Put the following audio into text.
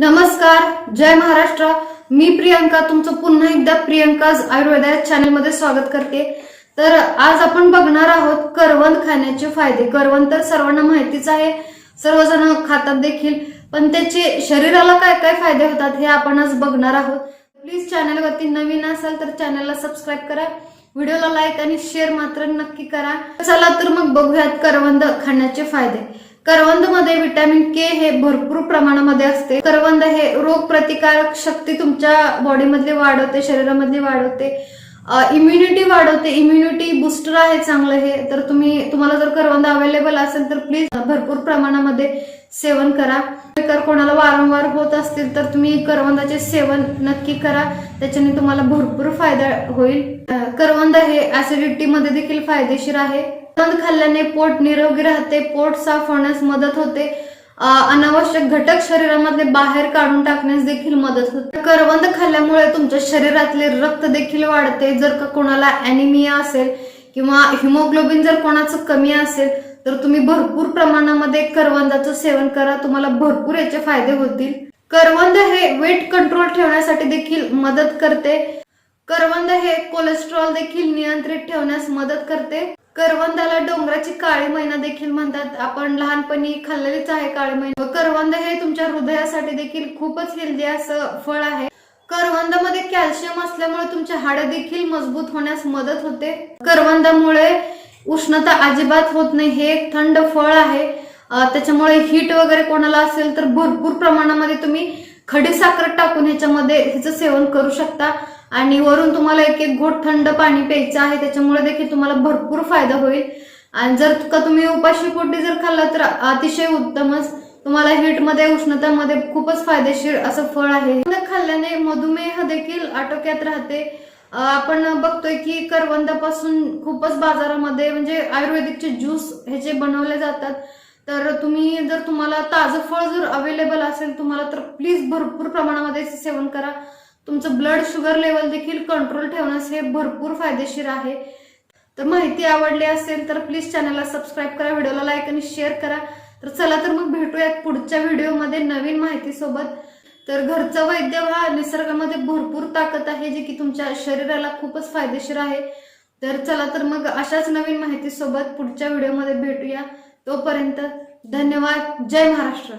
नमस्कार जय महाराष्ट्र. मी प्रियंका तुमचं पुन्हा एकदा प्रियंकाज आयुर्वेदा चॅनलमध्ये स्वागत करते. तर आज आपण बघणार आहोत करवंद खाण्याचे फायदे. करवंद तर सर्वांना माहितीच आहे सर्वजण खातात देखील पण त्याचे शरीराला काय काय फायदे होतात हे आपण आज बघणार आहोत. प्लीज चॅनलवरती नवीन असाल तर चॅनलला सबस्क्राईब करा. व्हिडिओला लाईक आणि शेअर मात्र नक्की करा. चला तर मग बघूयात करवंद खाण्याचे फायदे. करवंदमध्ये विटॅमिन के हे भरपूर प्रमाणामध्ये असते. करवंद हे रोग प्रतिकारक शक्ती तुमच्या बॉडीमधली वाढवते शरीरामधली वाढवते. इम्युनिटी वाढवते. इम्युनिटी बुस्टर आहे चांगलं हे. तर तुम्ही तुम्हाला जर करवंद अवेलेबल असेल तर प्लीज भरपूर प्रमाणामध्ये सेवन करा. जर कोणाला वारंवार होत असतील तर तुम्ही करवंदाचे सेवन नक्की करा. त्याच्याने तुम्हाला भरपूर फायदा होईल. करवंद हे ऍसिडिटी मध्ये देखील फायदेशीर आहे. करवंद खाल्ल्याने पोट निरोगी राहते. पोट साफ होण्यास मदत होते. अनावश्यक घटक शरीरामधले बाहेर काढून टाकण्यास देखील मदत होते. करवंद खाल्ल्यामुळे तुमच्या शरीरातले रक्त देखील वाढते. जर का कोणाला अॅनिमिया असेल किंवा हिमोग्लोबिन जर कोणाचं कमी असेल तर तुम्ही भरपूर प्रमाणामध्ये करवंदाचं सेवन करा. तुम्हाला भरपूर याचे फायदे होतील. करवंद हे वेट कंट्रोल ठेवण्यासाठी देखील मदत करते. करवंद हे कोलेस्ट्रॉल देखील नियंत्रित ठेवण्यास मदत करते. करवंदाला डोंगराची काळी मैना देखील म्हणतात. आपण लहानपणी खाल्लेलीच आहे काळी मैना. करवंद हे तुमच्या हृदयासाठी देखील खूपच हेल्दी असं फळ आहे. करवंदामध्ये कॅल्शियम असल्यामुळे तुमचे हाडे देखील मजबूत होण्यास मदत होते. करवंदामुळे उष्णता अजिबात होत नाही हे एक थंड फळ आहे. त्याच्यामुळे हीट वगैरे कोणाला असेल तर भरपूर प्रमाणामध्ये तुम्ही खडी साखर टाकून ह्याच्यामध्ये ह्याचं सेवन करू शकता. आणि वरून तुम्हाला एक एक घोट थंड पाणी प्यायचं आहे त्याच्यामुळे देखील तुम्हाला भरपूर फायदा होईल. आणि जर का तुम्ही उपाशी पोटी जर खाल्ला तर अतिशय उत्तमच. तुम्हाला हीटमध्ये उष्णतामध्ये खूपच फायदेशीर असं फळ आहे. खाल्ल्याने मधुमेह देखील आटोक्यात राहते. आपण बघतोय की करवंदापासून खूपच बाजारामध्ये म्हणजे आयुर्वेदिकचे ज्यूस ह्याचे बनवले जातात तर तुम्ही जर तुम्हाला ताजं फळ जर अवेलेबल असेल तुम्हाला तर प्लीज भरपूर प्रमाणामध्ये सेवन करा. तुमचं ब्लड शुगर लेवल देखील कंट्रोल ठेवण्यास हे भरपूर फायदेशीर आहे. तर माहिती आवडली असेल तर प्लीज चॅनलला सबस्क्राईब करा व्हिडिओला लाईक आणि शेअर करा. तर चला तर मग भेटूयात पुढच्या व्हिडिओमध्ये नवीन माहितीसोबत. तर घरचं वैद्य हा निसर्गामध्ये भरपूर ताकद आहे जे की तुमच्या शरीराला खूपच फायदेशीर आहे. तर चला तर मग अशाच नवीन माहितीसोबत पुढच्या व्हिडिओमध्ये भेटूया. तोपर्यंत धन्यवाद. जय महाराष्ट्र.